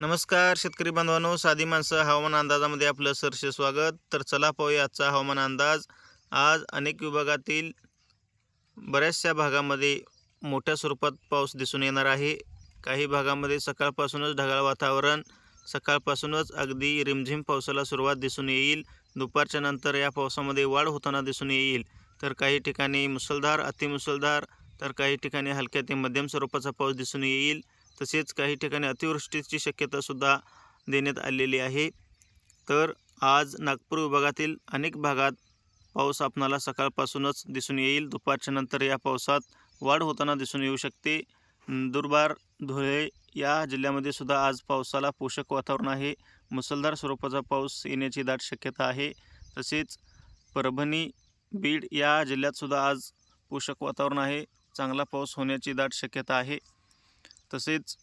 नमस्कार शेतकरी बांधवांनो. साधी माणसं हवामान अंदाजामध्ये आपलं सरसे स्वागत. तर चला पाहूया आजचा हवामान अंदाज. आज अनेक विभागातील बऱ्याचशा भागामध्ये मोठ्या स्वरूपात पाऊस दिसून येणार आहे. काही भागामध्ये सकाळपासूनच ढगाळ वातावरण सकाळपासूनच अगदी रिमझिम पावसाला सुरुवात दिसून येईल. दुपारच्या नंतर या पावसामध्ये वाढ होताना दिसून येईल. तर काही ठिकाणी मुसळधार अतिमुसळधार तर काही ठिकाणी हलक्या ते मध्यम स्वरूपाचा पाऊस दिसून येईल. तसेच काही ठिकाणी अतिवृष्टीची शक्यतासुद्धा देण्यात आलेली आहे. तर आज नागपूर विभागातील अनेक भागात पाऊस आपणाला सकाळपासूनच दिसून येईल. दुपारच्या नंतर या पावसात वाढ होताना दिसून येऊ शकते. नंदुरबार धुळे या जिल्ह्यामध्ये सुद्धा आज पावसाला पोषक वातावरण आहे. मुसळधार स्वरूपाचा पाऊस येण्याची दाट शक्यता आहे. तसेच परभणी बीड या जिल्ह्यातसुद्धा आज पोषक वातावरण आहे. चांगला पाऊस होण्याची दाट शक्यता आहे. तसेच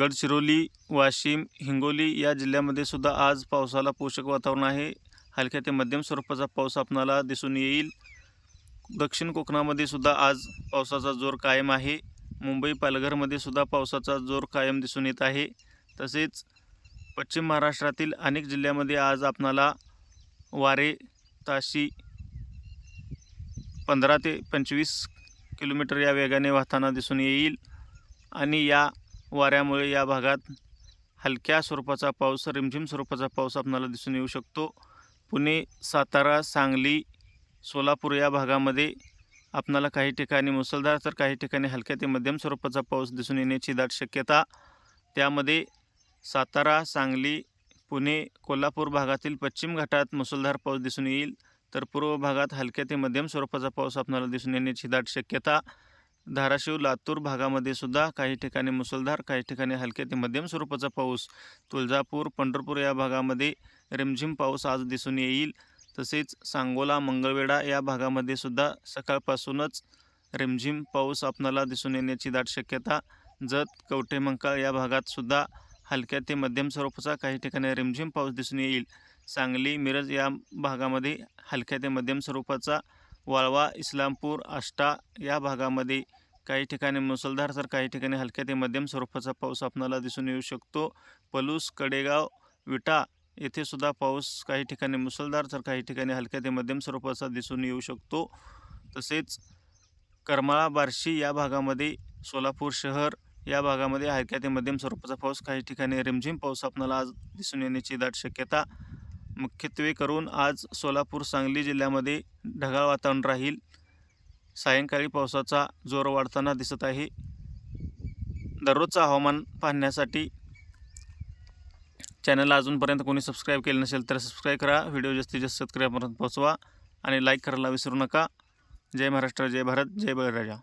गडचिरोली वाशिम हिंगोली या जिल्ह्यामध्ये सुद्धा आज पावसाला पोषक वातावरण आहे. हलक्या ते मध्यम स्वरूपाचा पाऊस आपणाला दिसून येईल. दक्षिण कोकणामध्ये सुद्धा आज पावसाचा जोर कायम आहे. मुंबई पालघरमध्ये सुद्धा पावसाचा जोर कायम दिसून येत आहे. तसेच पश्चिम महाराष्ट्रातील अनेक जिल्ह्यामध्ये आज आपणाला वारे ताशी पंधरा ते पंचवीस किलोमीटर या वेगाने वाहताना दिसून येईल. आणि या वाऱ्यामुळे या भागात हलक्या स्वरूपाचा पाऊस रिमझिम स्वरूपाचा पाऊस आपणाला दिसून येऊ शकतो. पुणे सातारा सांगली सोलापूर या भागामध्ये आपणाला काही ठिकाणी मुसळधार तर काही ठिकाणी हलक्या ते मध्यम स्वरूपाचा पाऊस दिसून येण्याची दाट शक्यता. त्यामध्ये सातारा सांगली पुणे कोल्हापूर भागातील पश्चिम घाटात मुसळधार पाऊस दिसून येईल. तर पूर्व भागात हलक्या ते मध्यम स्वरूपाचा पाऊस आपणाला दिसून येण्याची दाट शक्यता. धाराशिव लातूर भागामध्ये सुद्धा काही ठिकाणी मुसळधार काही ठिकाणी हलक्या ते मध्यम स्वरूपाचा पाऊस. तुळजापूर पंढरपूर या भागामध्ये रिमझिम पाऊस आज दिसून येईल. तसेच सांगोला मंगळवेढा या भागामध्ये सुद्धा सकाळपासूनच रिमझिम पाऊस आपणाला दिसून येण्याची दाट शक्यता. जत कवठे मंकाळ या भागात सुद्धा हलक्या ते मध्यम स्वरूपाचा काही ठिकाणी रिमझिम पाऊस दिसून येईल. सांगली मिरज या भागामध्ये हलक्या ते मध्यम स्वरूपाचा वाळवा इस्लामपूर आष्टा या भागामध्ये काही ठिकाणी मुसळधार तर काही ठिकाणी हलक्या ते मध्यम स्वरूपाचा पाऊस आपणाला दिसून येऊ शकतो. पलूस कडेगाव विटा येथे सुद्धा पाऊस काही ठिकाणी मुसळधार तर काही ठिकाणी हलक्या ते मध्यम स्वरूपाचा दिसून येऊ शकतो. तसेच करमाळा बार्शी या भागामध्ये सोलापूर शहर या भागामध्ये हलक्या ते मध्यम स्वरूपाचा पाऊस काही ठिकाणी रिमझिम पाऊस आपणाला आज दिसून येण्याची दाट शक्यता मुख्यत्वे करून आज सोलापूर सांगली जिल्ह्यामध्ये ढगाळ वातावरण राहील. सायंकाळी पावसाचा जोर वाढताना दिसत आहे. दररोजचं हवामान पाहण्यासाठी चॅनलला अजूनपर्यंत कोणी सबस्क्राईब केलं नसेल तर सबस्क्राईब करा. व्हिडिओ जास्तीत जास्त शेतकऱ्यापर्यंत पोहोचवा आणि लाईक करायला विसरू नका. जय महाराष्ट्र जय भारत जय बळीराजा.